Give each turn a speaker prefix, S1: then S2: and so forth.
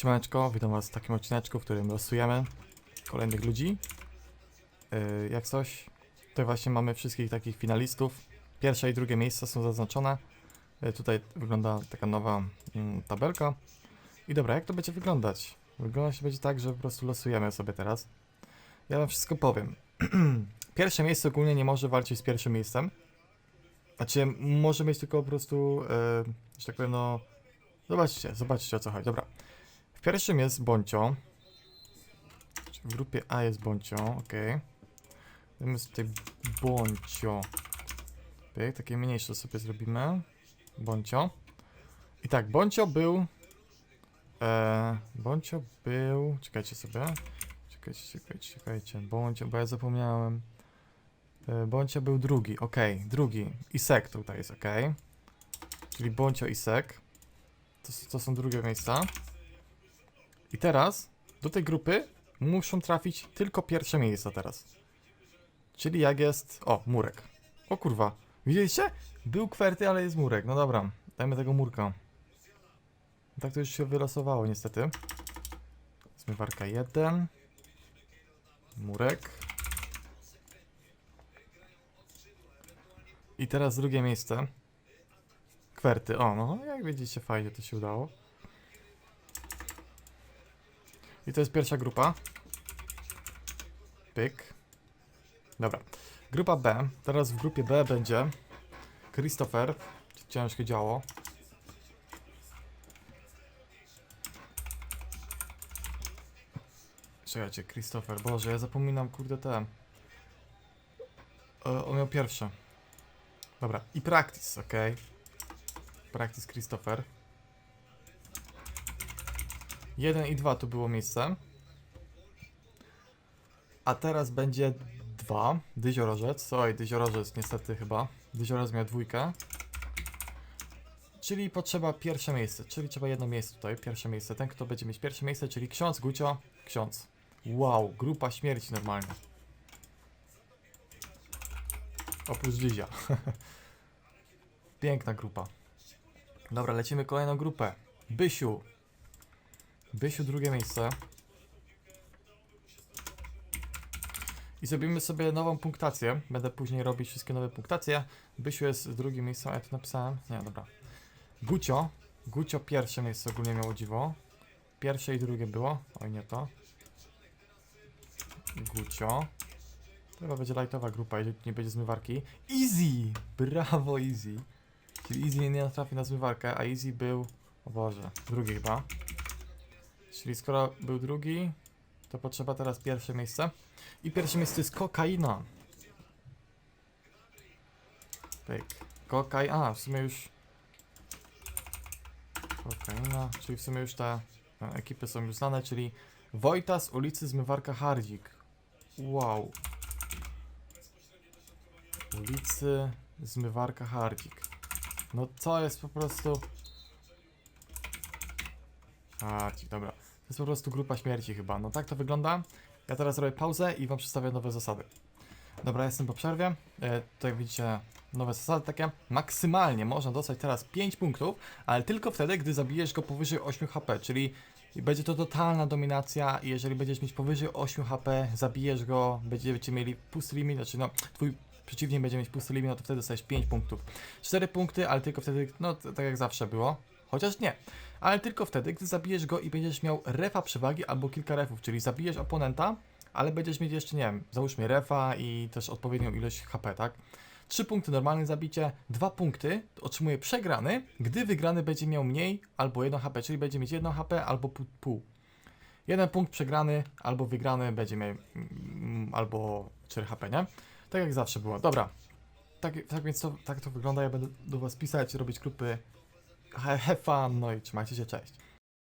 S1: Siemaneczko, witam was w takim odcineczku, w którym losujemy kolejnych ludzi. Yy, jak coś, tutaj właśnie mamy wszystkich takich finalistów. Pierwsze i drugie miejsca są zaznaczone. Yy, tutaj wygląda taka nowa mm, tabelka. I dobra, jak to będzie wyglądać? Wygląda się będzie tak, że po prostu losujemy sobie teraz. Ja wam wszystko powiem. Pierwsze miejsce ogólnie nie może walczyć z pierwszym miejscem. Znaczy, może mieć tylko po prostu, yy, że tak powiem, no... Zobaczcie, zobaczcie o co chodzi. Dobra. W pierwszym jest Boncio. W grupie A jest Boncio, ok. Mamy tutaj Boncio. Pyk, takie mniejsze sobie zrobimy. Boncio. I tak, Boncio był... E, był... Czekajcie sobie. Czekajcie, czekajcie, czekajcie. Boncio, bo ja zapomniałem. E, był drugi, ok, drugi. Isek tutaj jest, ok. Czyli Boncio Isek. To, to są drugie miejsca. I teraz do tej grupy muszą trafić tylko pierwsze miejsca teraz. Czyli jak jest. O, murek. O kurwa. Widzieliście? Był kwerty, ale jest murek. No dobra, dajmy tego murka. Tak to już się wylosowało niestety. Zmywarka 1. Murek. I teraz drugie miejsce. Kwerty. O, no jak widzicie, fajnie to się udało. I to jest pierwsza grupa. Pyk. Dobra. Grupa B. Teraz w grupie B będzie Christopher. Ciężkie działo. Czekajcie, Christopher. Boże, ja zapominam, kurde, te. E, on miał pierwsze. Dobra. I practice, ok. Practice Christopher. 1 i 2 tu było miejsce. A teraz będzie 2. Dyziorożec. Oj, Dyziorożec niestety chyba. Dyziorożec miał dwójkę. Czyli potrzeba pierwsze miejsce. Czyli trzeba jedno miejsce tutaj. Pierwsze miejsce. Ten, kto będzie mieć pierwsze miejsce, czyli ksiądz Gucio. Ksiądz. Wow, grupa śmierci normalnie. Oprócz Dyzia. Piękna grupa. Dobra, lecimy kolejną grupę. Bysiu. Bysiu drugie miejsce. I zrobimy sobie nową punktację. Będę później robić wszystkie nowe punktacje. Bysiu jest drugim miejscem, a ja tu napisałem. Nie, dobra. Gucio. Gucio pierwsze miejsce ogólnie miało dziwo. Pierwsze i drugie było. Oj, nie to. Gucio. To chyba będzie lightowa grupa, jeżeli nie będzie zmywarki. Easy! Brawo, Easy. Czyli Easy nie natrafi na zmywarkę, a Easy był... O Boże, drugi chyba. Czyli skoro był drugi, to potrzeba teraz pierwsze miejsce. I pierwsze miejsce jest kokaina. Pyk. Kokaj... A, w sumie już... Kokaina, czyli w sumie już te e, ekipy są już znane, czyli Wojta z ulicy Zmywarka Hardzik. Wow. Ulicy Zmywarka Hardzik. No to jest po prostu... Hardzik, dobra. To jest po prostu grupa śmierci chyba. No tak to wygląda. Ja teraz robię pauzę i wam przedstawię nowe zasady. Dobra, jestem po przerwie. E, tutaj widzicie nowe zasady takie. Maksymalnie można dostać teraz 5 punktów, ale tylko wtedy, gdy zabijesz go powyżej 8 HP, czyli będzie to totalna dominacja i jeżeli będziesz mieć powyżej 8 HP, zabijesz go, będziecie mieli pusty limit, znaczy no, twój przeciwnik będzie mieć pusty limit, no to wtedy dostajesz 5 punktów. 4 punkty, ale tylko wtedy, no tak jak zawsze było. Chociaż nie, ale tylko wtedy, gdy zabijesz go i będziesz miał refa przewagi albo kilka refów, czyli zabijesz oponenta, ale będziesz mieć jeszcze, nie wiem, załóżmy refa i też odpowiednią ilość HP, tak? 3 punkty normalne zabicie, 2 punkty otrzymuje przegrany, gdy wygrany będzie miał mniej albo 1 HP, czyli będzie mieć 1 HP albo pół. Jeden punkt przegrany albo wygrany będzie miał mm, albo 4 HP, nie? Tak jak zawsze było. Dobra. Tak, tak więc to, tak to wygląda. Ja będę do Was pisać, robić grupy. Have fun, no i trzymajcie się, cześć.